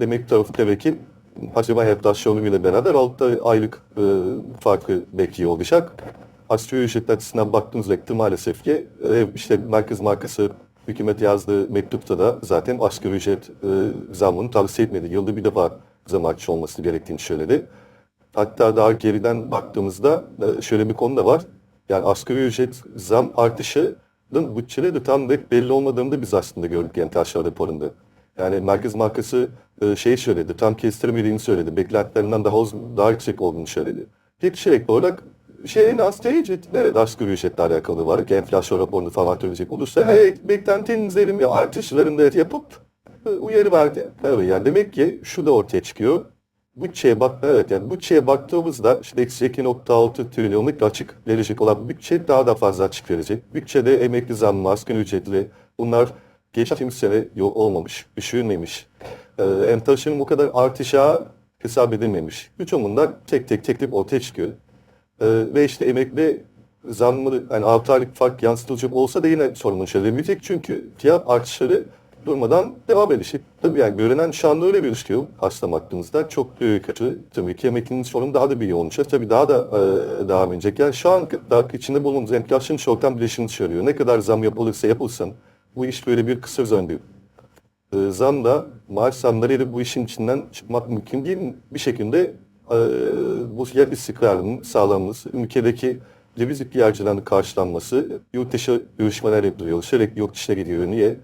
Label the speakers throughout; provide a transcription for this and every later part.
Speaker 1: demek tarafı tabii ki acaba enflasyonuyla beraber 6 aylık e, farkı bekliyor olacak. Asgari ücret açısından baktığınız vakit maalesef ki e, işte Merkez Bankası hükümet yazdığı mektupta da zaten asgari ücret e, zammını tavsiye etmedi. Yılda bir defa zam artışı olması gerektiğini söyledi. Hatta daha geriden baktığımızda e, şöyle bir konu da var. Yani asgari ücret zam artışının bütçede de tam net belli olmadığını da biz aslında gördük enflasyon raporunda. Yani Merkez Bankası e, şey söyledi, tam kestiremediğini söyledi. Beklentilerinden daha uzun, daha yüksek olduğunu söyledi. Bir şey olarak şeyin asgari ücret, evet asgari ücretle alakalı var ki enflasyon raporunu falan söyleyecek olursa evet, beklentinin üzerinde artışlarında yapıp e, uyarı verdi. Evet yani demek ki şu da ortaya çıkıyor. Bütçeye bak, evet yani bütçeye baktığımızda işte eksi 2.6 trilyonluk açık verecek olan bütçe daha da fazla açık verecek. Bütçede emekli zammı, asgari ücretli bunlar geçtiğimiz sene yok olmamış, düşünmemiş. Ee, enflasyonun bu kadar artışa hesap edilmemiş. Birçoğundan tek tek tek tek ortaya çıkıyor. Ee, ve işte emekli zammı yani 6 aylık fark yansıtılacak olsa da yine sorunun çözülemeyecek. Çünkü fiyat artışları durmadan devam edecek. Tabii yani görünen şu anda öyle bir gözüküyor aslında baktığınızda. Çok büyük kötü. Tabii ki emeklinin sorunu daha da bir yoğun olacak. Tabii daha da e, devam edecek. Yani şu an daha içinde bulunduğumuz enflasyon çoktan bileşini söylüyor. Ne kadar zam yapılırsa yapılsın bu iş böyle bir kısır döngü. E, zam da maaş zamlarıyla bu işin içinden çıkmak mümkün değil. Bir şekilde e, bu fiyat istikrarının sağlanması, ülkedeki döviz ihtiyaclarının karşılanması, yurt dışı görüşmeler yapılıyor, sürekli yurt dışına gidiyor. Niye?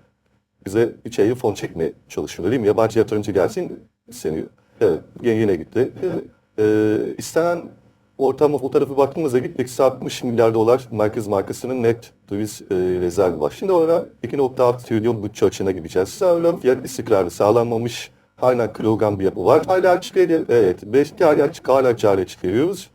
Speaker 1: Bize içeriye fon çekmeye çalışıyor değil mi? Yabancı yatırımcı gelsin isteniyor. Evet, yine gitti. E, istenen ortama fotoğrafı baktığımızda eksi 60 milyar dolar Merkez Bankası'nın net döviz e, rezervi var. Şimdi orada 2.6 trilyon bütçe açığına gideceğiz. Sağlam fiyat istikrarı sağlanmamış. Hala kırılgan bir yapı var. Hala çıkıyor. Evet. 5 hala çık hala çare çıkarıyoruz.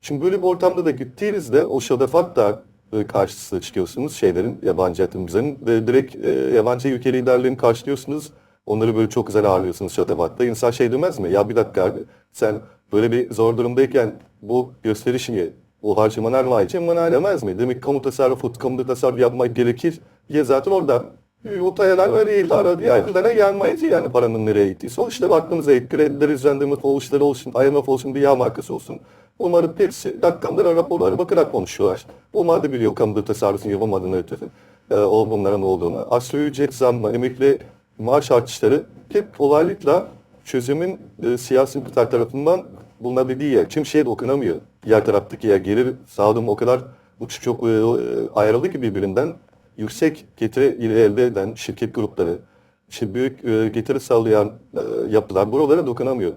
Speaker 1: Şimdi böyle bir ortamda da gittiğinizde o şadafat da e, karşısına çıkıyorsunuz şeylerin, yabancı yatırımcıların ve direkt e, yabancı ülke liderlerini karşılıyorsunuz. Onları böyle çok güzel ağırlıyorsunuz şatafatta. İnsan şey demez mi? Ya bir dakika abi, sen böyle bir zor durumdayken bu gösteriş niye? Bu harcamalar var için bana demez mi? Demek kamu tasarrufu, kamu tasarruf yapmak gerekir. Ya zaten orada Yutayalar öyle idare yerlere gelmeyiz yani paranın nereye gittiği. Sonuçta baktığımızda krediler üzerinde oluşları olsun, IMF olsun, dünya markası olsun. Umarım hepsi rakamlara, raporlara bakarak konuşuyorlar. Onlar da biliyor kamuda tasarrufun yapamadığını ötürü. E, o bunların olduğunu. Asgari ücret zammı, emekli maaş artışları hep kolaylıkla çözümün e, siyasi iktidar tarafından bulunabildiği yer. Kim şeye dokunamıyor. Diğer taraftaki yer gelir sağlığım o kadar uç çok e, ayrıldı ki birbirinden yüksek getiri elde eden şirket grupları, işte büyük e, getiri sağlayan e, yapılar buralara dokunamıyor.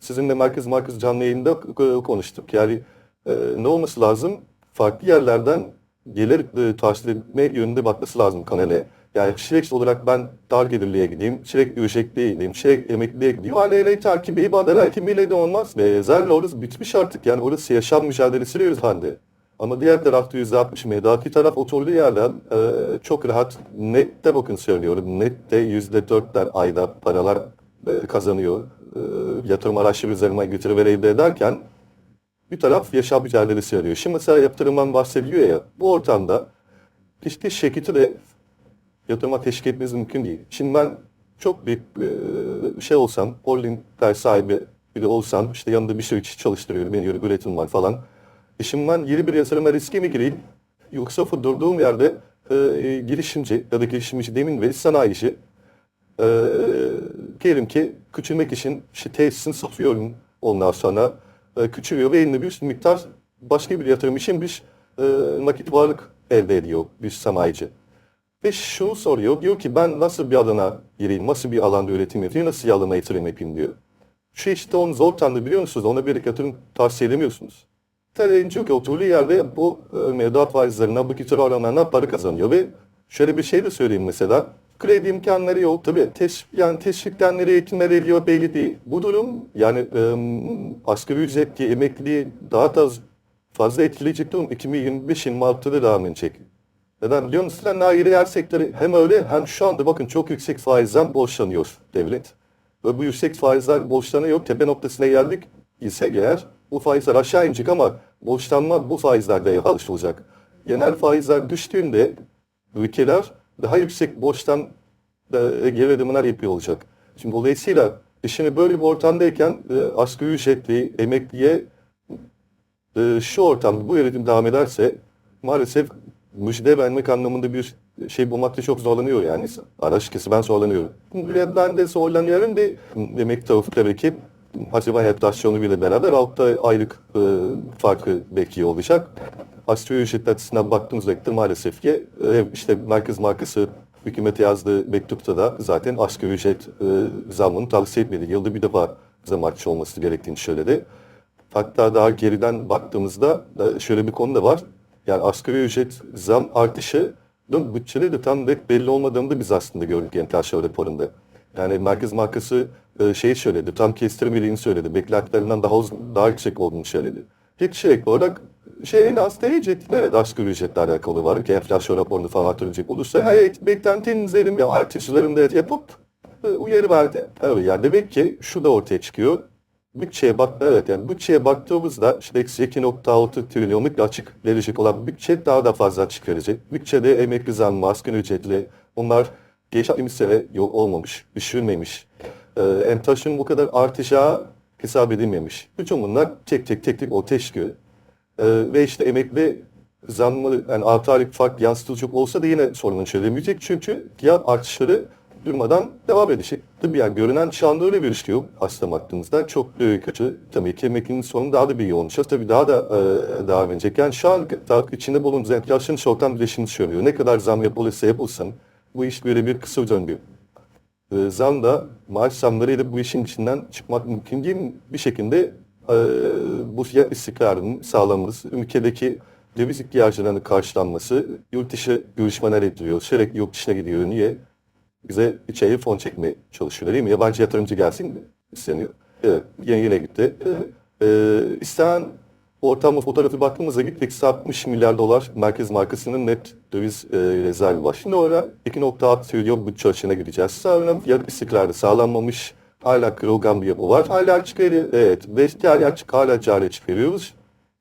Speaker 1: Sizinle Merkez Merkez canlı yayında e, konuştuk. Yani e, ne olması lazım? Farklı yerlerden gelir e, tahsil etme yönünde bakması lazım kanale. Yani sürekli olarak ben dar gelirliye gideyim, sürekli ücretliye gideyim, sürekli emekliliğe gideyim. Aileyle takibi, ibadeler hakimiyle de olmaz. Ve zaten orası bitmiş artık. Yani orası yaşam mücadelesi veriyoruz halde. Ama diğer tarafta %60 mevdaki taraf oturduğu yerden e, çok rahat nette bakın söylüyorum. Nette %4'ler ayda paralar e, kazanıyor. E, yatırım araçları üzerine getiri elde ederken bir taraf yaşam mücadelesi arıyor. Şimdi mesela yatırımdan bahsediyor ya bu ortamda işte şirketi de yatırıma teşvik etmeniz mümkün değil. Şimdi ben çok büyük e, şey olsam, holdingler sahibi biri olsam, işte yanında bir şey çalıştırıyorum, benim üretim var falan. E şimdi ben yeni bir yatırıma riske mi gireyim? Yoksa durduğum yerde e, girişimci ya da girişimci demin ve sanayici e, diyelim ki küçülmek için işte tesisini satıyorum ondan sonra e, küçülüyor ve elinde bir miktar başka bir yatırım için bir e, nakit varlık elde ediyor bir sanayici. Ve şunu soruyor, diyor ki ben nasıl bir alana gireyim, nasıl bir alanda üretim yapayım, nasıl bir alana yatırım yapayım diyor. Şu işte onun zor tanrı biliyor musunuz? Ona bir yatırım tavsiye edemiyorsunuz. TL'nin çünkü oturduğu yerde bu e, mevduat faizlerinden, bu getiri oranlarından para kazanıyor ve şöyle bir şey de söyleyeyim mesela. Kredi imkanları yok. Tabii teş, yani teşvikten nereye ediyor belli değil. Bu durum yani e, asgari ücretli, emekliliği daha da fazla etkileyecek durum 2025-26'da devam edecek. Neden biliyor musunuz? Nairi yer sektörü hem öyle hem şu anda bakın çok yüksek faizden borçlanıyor devlet. Ve bu yüksek faizler borçlanıyor. Tepe noktasına geldik ise eğer bu faizler aşağı inecek ama borçlanma bu faizlerde yavaş olacak. Genel faizler düştüğünde ülkeler daha yüksek borçtan geri ödemeler yapıyor olacak. Şimdi dolayısıyla E şimdi böyle bir ortamdayken e, asgari ücretli, emekliye e, şu ortamda bu yönetim devam ederse maalesef müjde vermek anlamında bir şey bulmakta çok zorlanıyor yani. Açıkçası ben zorlanıyorum. Ben de zorlanıyorum ve emek tarafı tabii ki acaba enflasyonu ile beraber 6 aylık e, farkı bekliyor olacak. Asgari ücret açısından baktığımız vakit maalesef ki e, işte Merkez Bankası hükümete yazdığı mektupta da zaten asgari ücret e, zammını tavsiye etmedi. Yılda bir defa zam artışı olması gerektiğini söyledi. Hatta daha geriden baktığımızda şöyle bir konu da var. Yani asgari ücret zam artışı bütçede de tam net belli olmadığını da biz aslında gördük enflasyon raporunda. Yani Merkez Bankası e, şeyi söyledi, tam kestirmediğini söyledi. Beklentilerinden daha daha yüksek olduğunu söyledi. Tek şey olarak şeyin aslında ücret, evet asgari ücretle alakalı var ki enflasyon raporunu falan hatırlayacak olursa hayır beklentinin üzerinde artışlarını da yapıp e, uyarı verdi. Evet yani demek ki şu da ortaya çıkıyor. Bütçeye bak, evet yani bütçeye baktığımızda işte eksi 2.6 trilyonluk açık verecek olan bütçe daha da fazla açık verecek. Bütçede emekli zammı, asgari ücretli bunlar geçtiğimiz sene yok olmamış, düşürmemiş. Ee, enflasyonun bu kadar artacağı hesap edilmemiş. Bütün bunlar tek tek tek tek ortaya çıkıyor. Ee, ve işte emekli zammı yani 6 aylık fark yansıtılacak olsa da yine sorunun çözemeyecek. Çünkü fiyat artışları durmadan devam edecek. Tabii yani görünen şu anda öyle bir işliyor aslında baktığımızda. Çok e, kötü. Tabii ki emeklinin sonu daha da bir yoğun olacak. Tabii daha da e, devam edecek. Yani şu an içinde bulunduğumuz enflasyon çoktan bileşini söylüyor. Ne kadar zam yapılırsa yapılsın bu iş böyle bir kısır döngü. E, zam da maaş zamlarıyla bu işin içinden çıkmak mümkün değil? Bir şekilde e, bu fiyat istikrarının sağlanması, ülkedeki döviz ihtiyaclarının karşılanması, yurt dışı görüşmeler ediliyor, sürekli yurt dışına gidiyor. Niye? Bize içeri fon çekmeye çalışıyorlar değil mi? Yabancı yatırımcı gelsin mi isteniyor. Evet, yine yine gitti. Ee, istenen ortamı fotoğrafı baktığımızda gittik 60 milyar dolar Merkez Bankası'nın net döviz e, rezervi var. Şimdi orada 2.6 trilyon bütçe açığına gideceğiz. Sonra fiyat istikrarı sağlanmamış. Hala kırılgan bir yapı var. Hala çıkarıyor. Evet. Ve hala, hala cari çıkarıyoruz.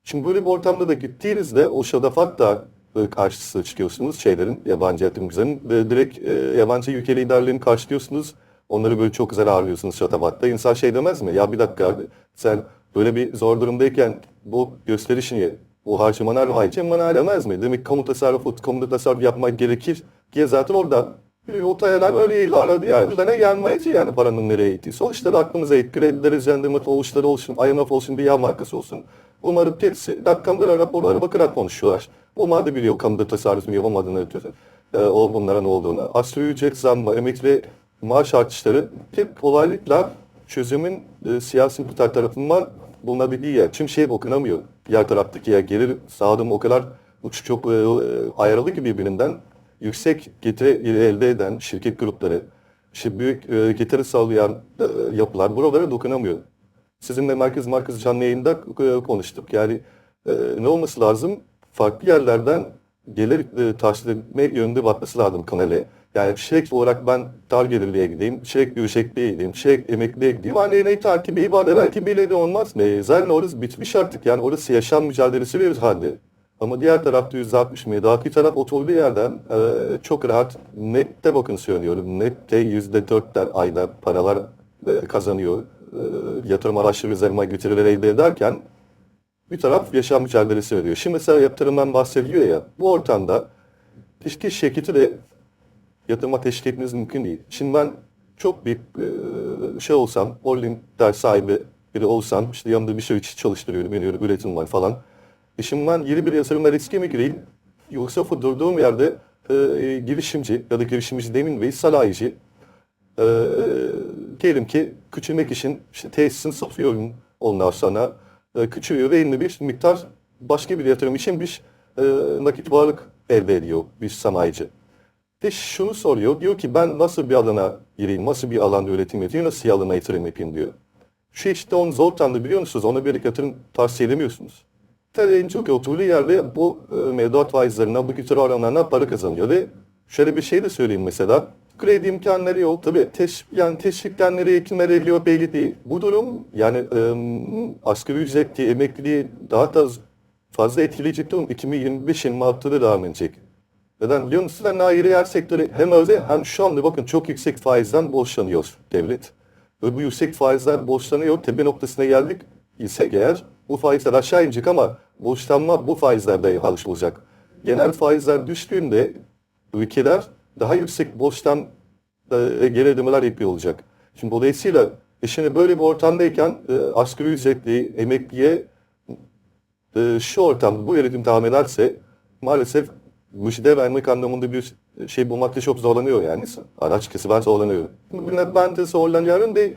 Speaker 1: Şimdi böyle bir ortamda da gittiğinizde o şadafat da karşısına çıkıyorsunuz şeylerin, yabancı yatırımcıların. Ve direkt e, yabancı ülke liderlerini karşılıyorsunuz. Onları böyle çok güzel ağırlıyorsunuz şatafatta. İnsan şey demez mi? Ya bir dakika sen böyle bir zor durumdayken bu gösteriş niye? Bu harcamalar harcamalar demez mi? Demek kamu tasarrufu, kamu tasarruf yapmak gerekir ki zaten orada bir otayalar öyle ilerledi yani. Ne gelmez yani paranın nereye gittiği. Sonuçta aklımıza it. Krediler üzerinde oluşları olsun, IMF olsun, bir yan markası olsun. Umarım hepsi rakamlara, raporlara bakarak konuşuyorlar. Onlar da biliyor kamuda tasarrufun yapamadığını ötürü. E, o bunların olduğunu. Asgari ücret zammı, emek ve maaş artışları hep kolaylıkla çözümün e, siyasi iktidar tarafından bulunabildiği yer. Tüm şey okunamıyor. Diğer taraftaki yer gelir sağladım o kadar uç çok e, ayrılı ki birbirinden yüksek getiri elde eden şirket grupları, işte büyük e, getiri sağlayan e, yapılar buralara dokunamıyor. Sizinle Merkez Markası canlı yayında e, konuştuk. Yani e, ne olması lazım? Farklı yerlerden gelir e, tahsil etme yönünde bakması lazım kanala. Yani sürekli olarak ben dar gelirliye gideyim, sürekli yüksekliğe gideyim, sürekli emekliye gideyim. Ne takibi, ibadet takibiyle de olmaz. Ne? Zaten orası bitmiş artık. Yani orası yaşam mücadelesi bir halde. Ama diğer tarafta 160 mı? Daki taraf oturduğu yerden e, çok rahat nette bakın söylüyorum. Nette yüzde dörtler ayda paralar e, kazanıyor. E, yatırım araçları üzerine getiriler elde ederken bir taraf yaşam mücadelesi veriyor. Şimdi mesela yatırımdan bahsediliyor ya. Bu ortamda hiçbir şirketi de yatırıma teşvik etmeniz mümkün değil. Şimdi ben çok büyük e, şey olsam, holding ders sahibi biri olsam, işte yanımda bir şey için çalıştırıyorum, veriyorum, üretim var falan. E şimdi ben yeni bir yatırımla riske mi gireyim? Yoksa durduğum yerde e, girişimci ya da girişimci demin ve sanayici e, diyelim ki küçülmek için işte tesisin satıyorum ondan sonra e, küçülüyor ve elinde bir miktar başka bir yatırım için bir e, nakit varlık elde ediyor bir sanayici. Ve şunu soruyor, diyor ki ben nasıl bir alana gireyim, nasıl bir alanda üretim yapayım, nasıl bir alana yatırım yapayım diyor. Şu işte onun zor tanrı biliyor musunuz? Ona bir yatırım tavsiye edemiyorsunuz. Tabii en çok oturduğu yerde bu e, mevduat faizlerinden, bu getiri oranlarından para kazanıyor ve şöyle bir şey de söyleyeyim mesela. Kredi imkanları yok. Tabii teş, yani teşvikten nereye ekilme veriliyor belli değil. Bu durum yani e, asgari ücretli, emekliliği daha da fazla etkileyecek durum 2025-26'da devam edecek. Neden biliyor musunuz? Ayrı yer sektörü hem özel hem şu anda bakın çok yüksek faizden borçlanıyor devlet. ve bu yüksek faizler borçlanıyor. Tepe noktasına geldik ise eğer bu faizler aşağı inecek ama borçlanma bu faizlerde alışılacak. Genel faizler düştüğünde ülkeler daha yüksek borçtan e, geri ödemeler yapıyor olacak. Şimdi dolayısıyla e şimdi böyle bir ortamdayken e, asgari ücretli emekliye e, şu ortam bu yönetim devam ederse maalesef müjde vermek anlamında bir şey bulmakta çok zorlanıyor yani. Açıkçası ben zorlanıyorum. Ben de zorlanıyorum ve